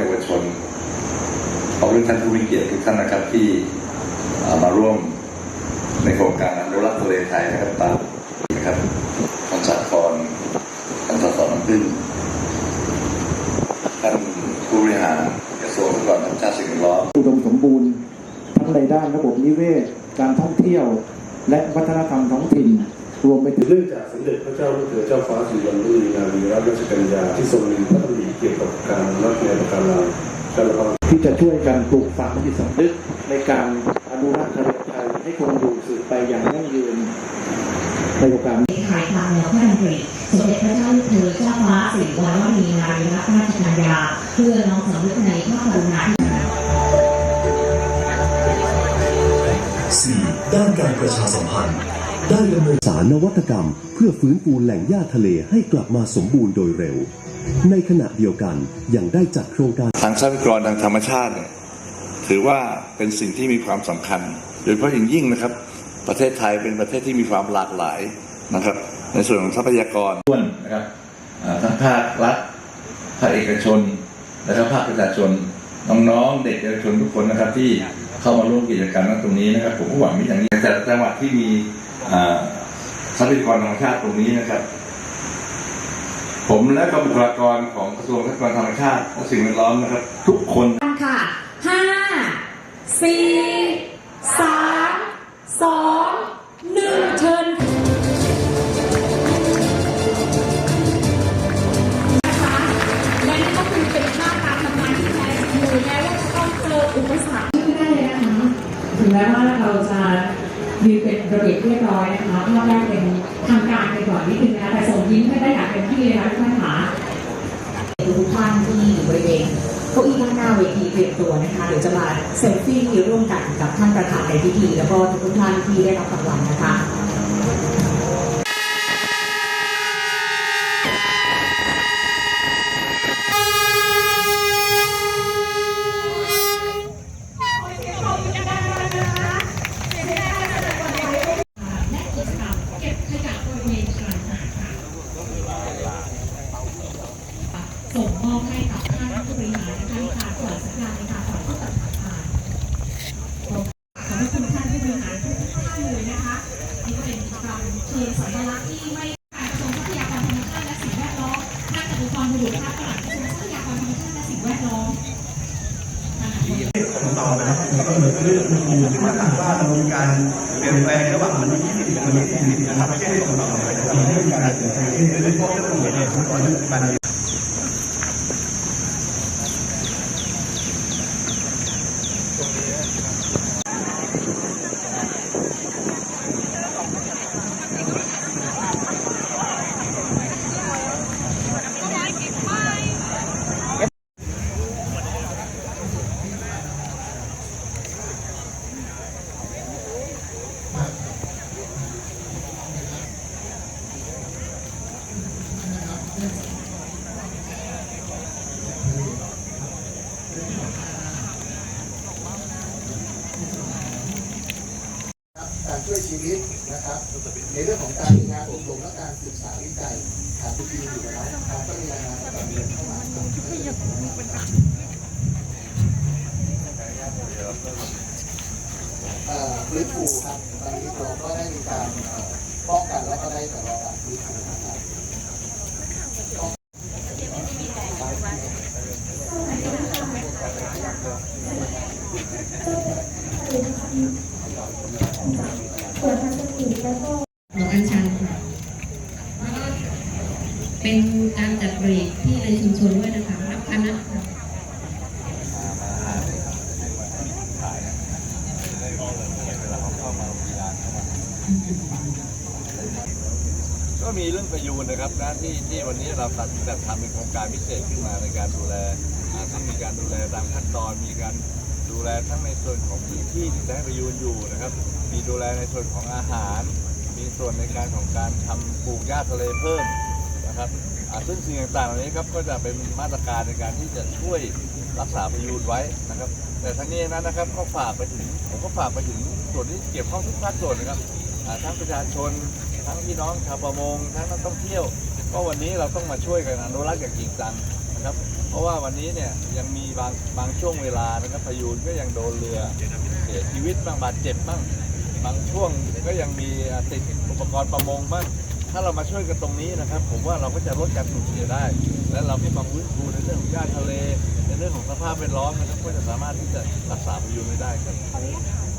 ยาวชนขอบคุณท่านผู้มีเกียรติทุกท่านนะครับที่มาร่วมในโครงการอนุรักษ์ทะเลไทยนะครับตามนะครับท่านสาครท่านสสน้ำพึ่งท่านผู้บริหารกระทรวงทรัพยากรธรรมชาติสิ่งแวดล้อมอุดมสมบูรณ์ ทั้งในด้านระบบนิเวศ การท่องเที่ยว และวัฒนธรรมท้องถิ่น รวมไปถึงเนื่องจากสมเด็จพระเจ้าลูกเธอเจ้าฟ้าสิริวัณวรีนารีรัตนราชกัญญาที่ทรงมีพระดำริเกี่ยวกับการรักในประการลังการระบายที่จะช่วยกันปลูกฝังจิตสำนึกในการอนุรักษ์ทะเลไทยให้คงอยู่สืบไปอย่างยั่งยืนในโอกาสขายทางแนวพระดำริสมเด็จพระเจ้าลูกเธอเจ้าฟ้าสิริวัณวรีนารีรัตนราชกัญญาเพื่อน้อมสำนึกในพระกรุณาธิคุณ 4. ด้านการประชาสัมพันธ์ ได้ดำเนินสารนวัตกรรม เพื่อฟื้นฟูแหล่งหญ้าทะเลให้กลับมาสมบูรณ์โดยเร็ว ในขณะเดียวกันยังได้จัดโครงการทางทรัพยากรทางธรรมชาติเนี่ยถือว่าเป็นสิ่งที่มีความสำคัญ โดยเฉพาะอย่างยิ่งนะครับ ประเทศไทยเป็นประเทศที่มีความหลากหลายนะครับ ในส่วนของทรัพยากรด้วนนะครับทั้งภาครัฐภาคเอกชน และก็ภาคประชาชนน้องๆเด็กเยาวชนทุกคนนะครับที่เข้ามาร่วมกิจกรรมตรงนี้นะครับ ผมก็หวังว่าอย่างนี้แต่จังหวัดที่มี ทรัพยากรธรรมชาติตรงนี้นะครับ ผมและก็บุคลากรของกระทรวงทรัพยากรธรรมชาติและสิ่งแวดล้อมนะครับ ทุกคนค่ะห้าสี่ ระเบียบเรียบร้อยนะคะภาพแรกเป็นทางการไปก่อนนิดนึงนะแต่ส่งยิ้มไม่ได้อย่างเต็มที่เลยนะทุกท่านค่ะทุกท่านที่อยู่บริเวณเก้าอี้ด้านหน้าเวทีเตรียมตัวนะคะเดี๋ยวจะมาเซลฟี่ร่วมกันกับท่านประธานในพิธี แล้วก็ทุกท่านที่ได้รับรางวัลนะคะ ส่งมอบให้กับท่านผู้บริหารนะคะในการปล่อยสัญญาณในการปล่อยผู้ตัดสินใจขอบคุณท่านผู้บ ริหารทุกท่านเลยนะคะนี่ก็เป็นการเชิญสัญลักษณ์ที่ไม่การกระทรวงทรัพยากรธรรมชาติและสิ่งแวดล้อมน่าจะดูความบุรุษภาพหลังกระทรวงทรัพยากรธรรมชาติและสิ่งแวดล้อมของเรานะครับก็เหมือนเรื่องมันอยู่าถามว่าเรามีการเปลี่ยนแปลงระหว่างมันมี20กับมันมี40นะครับไม่ใช่เรื่องของเรานะครับมันมีการเปลี่ยนแปลงที่เป็นพวกเรื่องของเนี่ยของตอนนี้ปัจจุบั การช่วยชีวิตนะครับ ในเรื่องของการงานอบรมและการศึกษาวิจัยขาดทุกปีอยู่แล้วนะครับก็มีรายงานประจำเดือนเข้ามาครับเอ่อฟื้นฟูครับตอนนี้เราก็ได้มีการป้องกันแล้วก็ได้แต่รอการฟื้นฟูนะครับ อัญชันค่ะเป็นการจัดเบรกที่ในชุมชนด้วยนะคะรับคณะค่ะก็มีเรื่องประยูนนะครับนะที่ที่วันนี้เราตัดสินใจทำเป็นโครงการพิเศษขึ้นมาในการดูแลอ่าซึ่งมีการดูแลตามขั้นตอนมีการดูแลทั้งในส่วนของพื้นที่ที่จะให้ประยูนอยู่นะครับ มีดูแลในส่วนของอาหาร ส่วนในการของการทำปลูกหญ้าทะเลเพิ่มนะครับซึ่งสิ่งต่างๆเหล่านี้ครับก็จะเป็นมาตรการในการที่จะช่วยรักษาประยูนไว้นะครับ แต่ทั้งนี้นั้นนะครับก็ฝากไปถึงผมก็ฝากไปถึงส่วนที่เกี่ยวข้องทุกภาคส่วนนะครับทั้งประชาชน ทั้งพี่น้องชาวประมง ทั้งนักท่องเที่ยว ก็วันนี้เราต้องมาช่วยกันอนุรักษ์อย่างจริงจังนะครับ เพราะว่าวันนี้เนี่ยยังมีบางบางช่วงเวลานะครับพายุนก็ยังโดนเรือเสียชีวิตบ้างบาดเจ็บบ้าง บางช่วงก็ยังมีติดอุปกรณ์ประมงบ้างถ้าเรามาช่วยกันตรงนี้นะครับ ผมว่าเราก็จะลดการสูญเสียได้ และเราก็มาฟื้นฟูในเรื่องของหญ้าทะเล ในเรื่องของสภาพแวดล้อมนะครับก็จะสามารถที่จะรักษาพายุนไว้ได้ครับ